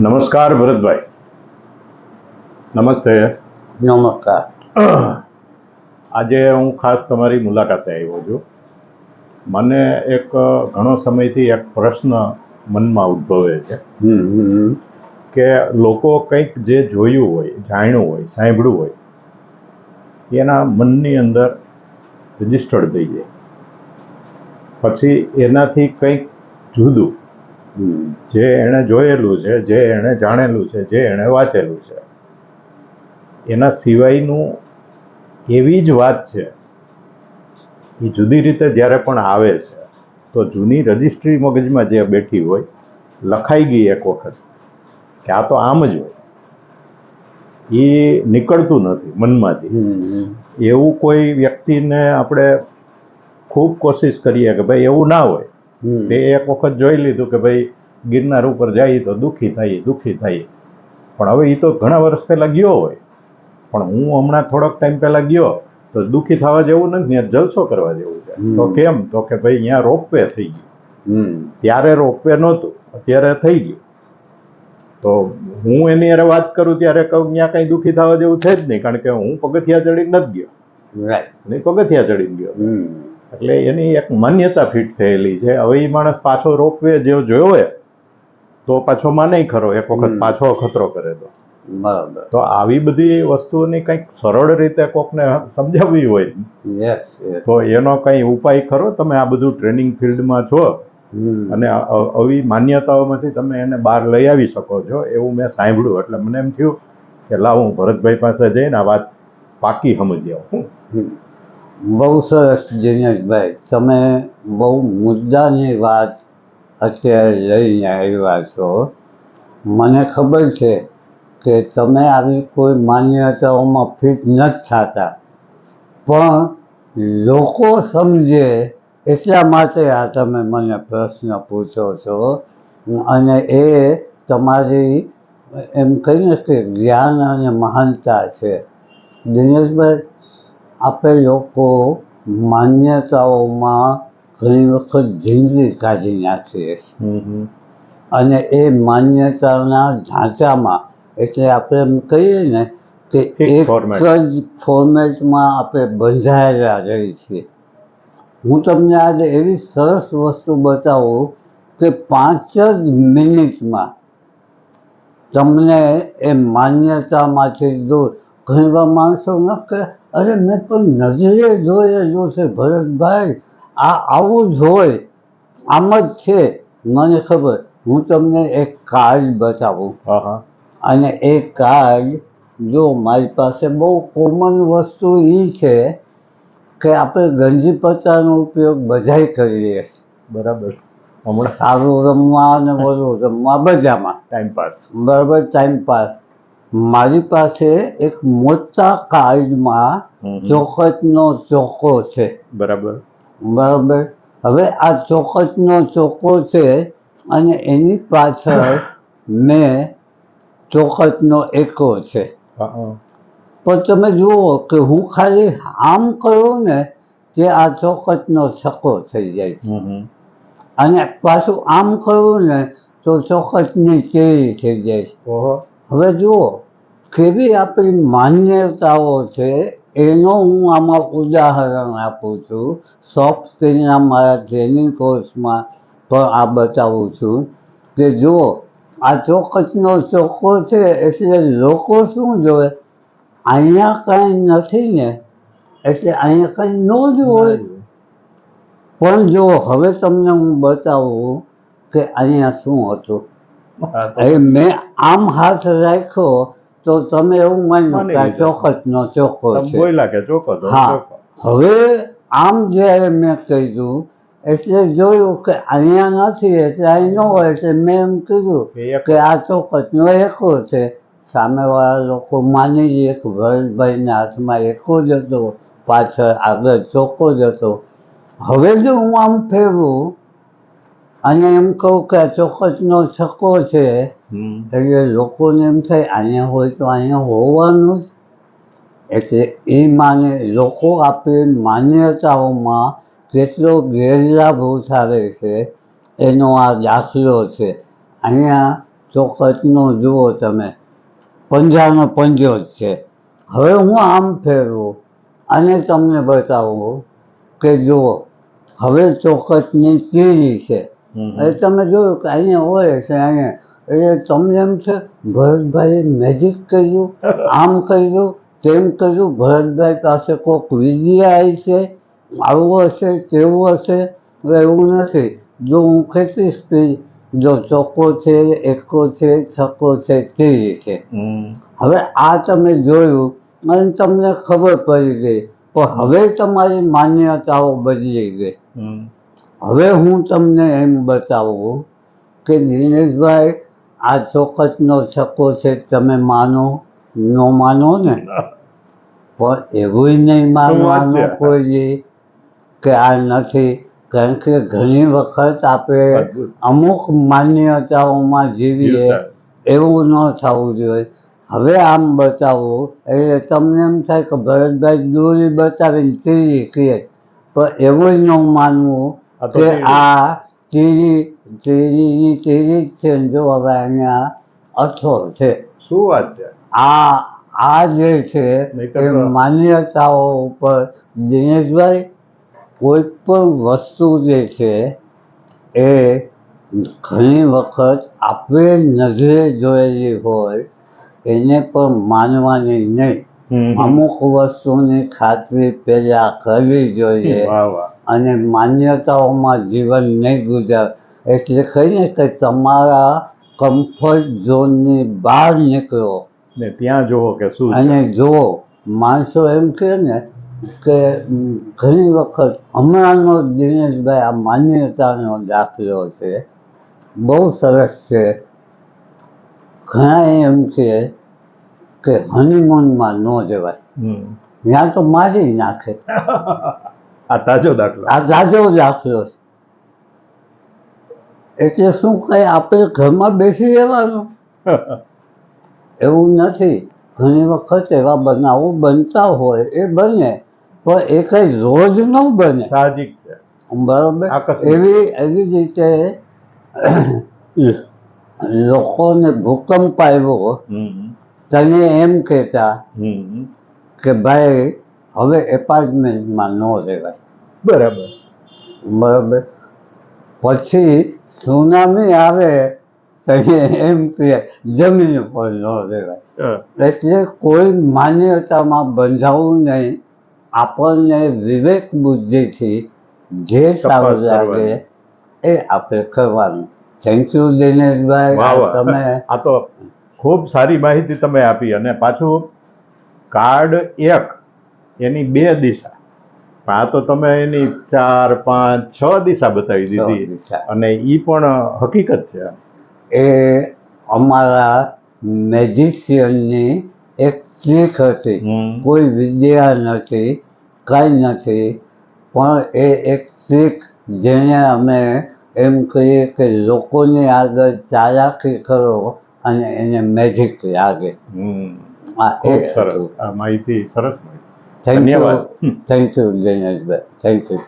નમસ્કાર ભરતભાઈ. નમસ્તે. નમસ્કાર. આજે હું ખાસ તમારી મુલાકાતે આવ્યો છું. મને એક ઘણો સમયથી એક પ્રશ્ન મનમાં ઉદ્ભવે છે. કે લોકો કંઈક જે જોયું હોય જાણ્યું હોય સાંભળ્યું હોય એના મનની અંદર રજિસ્ટર્ડ થઈ જાય. પછી એનાથી કંઈક જુદું જે એણે જોયેલું છે જે એણે જાણેલું છે જે એણે વાંચેલું છે એના સિવાયનું એવી જ વાત છે એ જુદી રીતે જ્યારે પણ આવે છે તો જૂની રજિસ્ટ્રી મગજમાં જે બેઠી હોય લખાઈ ગઈ એક વખત કે આ તો આમ જ હોય. એ નીકળતું નથી મનમાંથી. એવું કોઈ વ્યક્તિને આપણે ખૂબ કોશિશ કરીએ કે ભાઈ એવું ના હોય. તે એક વખત જોઈ લીધું કે ભાઈ ગિરનાર ઉપર જાય તો દુઃખી થાય દુઃખી થાય. પણ હવે એ તો ઘણા વર્ષ પહેલાં ગયો હોય. પણ હું હમણાં થોડોક ટાઈમ પહેલાં ગયો તો દુઃખી થવા જેવું નથી ત્યાં જલસો કરવા જેવું છે. તો કેમ? તો કે ભાઈ અહીંયા રોપવે થઈ ગયું. ત્યારે રોપવે નહોતું અત્યારે થઈ ગયું. તો હું એની અરે વાત કરું ત્યારે કહું ત્યાં કંઈ દુઃખી થવા જેવું છે જ નહીં કારણ કે હું પગથિયા ચડીને નથી ગયો. રાઈટ નહીં પગથિયા ચડીને ગયો. એટલે એની એક માન્યતા ફિટ થયેલી છે. હવે એ માણસ પાછો રોપવે જેવો જોયો હોય તો પાછો માને ખરો એક વખત પાછો અખતરો કરે તો. બરાબર. તો આવી બધી વસ્તુઓની કંઈક સરળ રીતે કોકને સમજાવવી હોય તો એનો કંઈ ઉપાય ખરો? તમે આ બધું ટ્રેનિંગ ફિલ્ડમાં છો અને આવી માન્યતાઓમાંથી તમે એને બહાર લઈ આવી શકો છો એવું મેં સાંભળ્યું. એટલે મને એમ થયું કે લાવ હું ભરતભાઈ પાસે જઈને આ વાત પાકી સમજી આવું. બહુ સરસ દિનેશભાઈ, તમે બહુ મુદ્દાની વાત અત્યારે લઈને આવ્યા છો. મને ખબર છે કે તમે આવી કોઈ માન્યતાઓમાં ફિટ નથી થતા. પણ લોકો સમજે એટલા માટે આ તમે મને પ્રશ્ન પૂછો છો. અને એ તમારી એમ કહીને કે જ્ઞાન અને મહાનતા છે. દિનેશભાઈ આપણે લોકો માન્યતાઓમાં ઘણી વખત જિંદગી કાઢી નાખીએ અને એ માન્યતાના ઢાંચામાં એટલે આપણે એમ કહીએ ને કે એક જ ફોર્મેટમાં આપણે બંધાયેલા રહી છીએ હું તમને આજે એવી સરસ વસ્તુ બતાવું કે પાંચ જ મિનિટમાં તમને એ માન્યતામાંથી દૂર ઘણી વાર માણસો ન અરે મેં પણ નજરે જોયેલું છે ભરતભાઈ આ આવું જ હોય. આમ જ છે. મને ખબર હું તમને એક કાર્ડ બતાવું. અને એ કાર્ડ જો મારી પાસે બહુ કોમન વસ્તુ એ છે કે આપણે ગંજી પત્તાનો ઉપયોગ બધાય કરીએ છીએ. બરાબર. હમણાં. સારું રમવા અને બધું રમવા બધામાં. ટાઈમ પાસ બરાબર ટાઈમ પાસ મારી પાસે એક મોટા કાર્ડમાં ચોખટનો ચોકો છે. બરાબર. બરાબર? હવે આ ચોખટનો ચોખ્ખો છે અને એની પાછળ મેં ચોખટનો એકો છે. પણ તમે જુઓ કે હું ખાલી આમ કરું ને તે આ ચોખટનો છકો થઈ જાય છે. અને પાછું આમ કરું ને તો ચોખટની કેરી થઈ જાય છે. હવે જુઓ કેવી આપણી માન્યતાઓ છે એનો હું આમાં ઉદાહરણ આપું છું. સોફ્ટ સ્કિલના મારા ટ્રેનિંગ કોર્સમાં પણ આ બતાવું છું કે જુઓ આ ચોખટનો ચોખ્ખો છે એટલે લોકો શું જોવે? અહીંયા કાંઈ નથી ને એટલે અહીંયા કાંઈ ન જ હોય પણ જો હવે તમને હું બતાવું કે અહીંયા શું હતું. મેં આમ હાથ રાખ્યો તો તમે એવું માન્યું માની કે ચોક્કસ નો ચોખ્ખો છે. બોલ્યા કે ચોખ્ખો હા. હવે આમ જ્યારે મેં કીધું એટલે જોયું કે અહીંયા નથી એટલે અહીં ન હોય એટલે મેં એમ કીધું કે આ ચોખટનો એકો છે. સામેવાળા લોકો માની લે કે ભરતભાઈના હાથમાં એકો જ હતો પાછળ આગળ ચોખ્ખો જ હતો. હવે જો હું આમ ફેરવું અને એમ કહું કે આ ચોખટનો છક્કો છે. એટલે લોકોને એમ થાય અહીંયા હોય તો અહીંયા હોવાનું જ. એટલે એ માને લોકો આપણી માન્યતાઓમાં કેટલો ગેરલાભ ઉઠાવે છે એનો આ દાખલો છે. અહીંયા ચોક્કસનો જુઓ તમે પંજાનો પંજો જ છે. હવે હું આમ ફેરવું અને તમને બતાવું કે જુઓ હવે ચોક્કસની કીડી છે. એ તમે જોયું કે અહીંયા હોય છે અહીંયા. એ તમને એમ છે ભરતભાઈ મેજિક કર્યું આમ કર્યું તેમ કર્યું ભરતભાઈ પાસે કોઈક વિદ્યા આવી છે આવું હશે તેવું હશે એવું નથી. જો હું કેટલી સ્પીડ જો ચોક્કો છે એકો છે છક્કો છે તીરી છે હવે આ તમે જોયું અને તમને ખબર પડી ગઈ. પણ હવે તમારી માન્યતાઓ બદલી ગઈ. હવે હું તમને એમ બતાવું કે દિનેશભાઈ આ ચોકસનો છક્કો છે તમે માનો ન માનો ને? પણ એવું નહીં માનવાનું કોઈ કે આ નથી. કારણ કે ઘણી વખત આપણે અમુક માન્યતાઓમાં જીવીએ એવું ન થવું જોઈએ. હવે આમ બતાવવું એટલે તમને એમ થાય કે ભરતભાઈ દોરી બતાવીને ત્રીજી કહે પણ એવું ન માનવું કે આ તીરી તીરી છે હવે અહીંયા અથો છે. શું વાત છે? આ આ જે છે એ માન્યતાઓ ઉપર દિનેશભાઈ કોઈ પણ વસ્તુ જે છે એ ઘણી વખત આપણે નજરે જોયેલી હોય એને પણ માનવાની નહીં. અમુક વસ્તુની ખાતરી પહેલા કરવી જોઈએ. અને માન્યતાઓમાં જીવન નહીં ગુજાર. એટલે કહીને કે તમારા કમ્ફર્ટ ઝોનની બહાર નીકળો. ને ત્યાં જુઓ કે શું અને જુઓ માણસો એમ કહે ને કે ઘણી વખત હમણાંનો દિનેશભાઈ આ માન્યતાનો દાખલો છે. બહુ સરસ છે. ઘણા એમ છે કે હનીમૂનમાં ન જવાય. ત્યાં તો મારી નાખે. આ તાજો દાખલો. આ તાજો દાખલો એટલે શું કઈ આપણે ઘરમાં બેસી રહેવાનું? એવું નથી. ઘણી વખત એવા બનાવો બનતા હોય એ બને પણ એ કઈ રોજ ન બને. સાહજિક છે. બરાબર? એવી એવી રીતે લોકોને ભૂકંપ આવ્યો. તને એમ કહેતા કે ભાઈ હવે એપાર્ટમેન્ટમાં ન રહેવાય. બરાબર. બરાબર. પછી સુનામી આવે એમ કે જમીન ઉપર ન રહેવાય. એટલે કોઈ માન્યતામાં બંધાવું નહીં. આપણને વિવેક બુદ્ધિથી જે સારું લાગે એ આપણે કરવાનું. થેન્ક યુ દિનેશભાઈ. તમે આ તો ખૂબ સારી માહિતી તમે આપી અને પાછું કાર્ડ એક એની બે દિશા. પણ આ તો તમે એની ચાર પાંચ છ દિશા બતાવી દીધી. અને એ પણ હકીકત છે એ અમારા મેજિશિયનની એક શીખ હતી. કોઈ વિદ્યા નથી કાંઈ નથી. પણ એ એક શીખ જેને અમે એમ કહીએ કે લોકોની આગળ ચાલાકી કરો અને એને મેજિક લાગે. આ એ ખૂબ સરસ. આ માહિતી સરસ થેન્ક યુ ધન્યવાદ. થેન્ક યુ દિનેશભાઈ થેન્ક યુ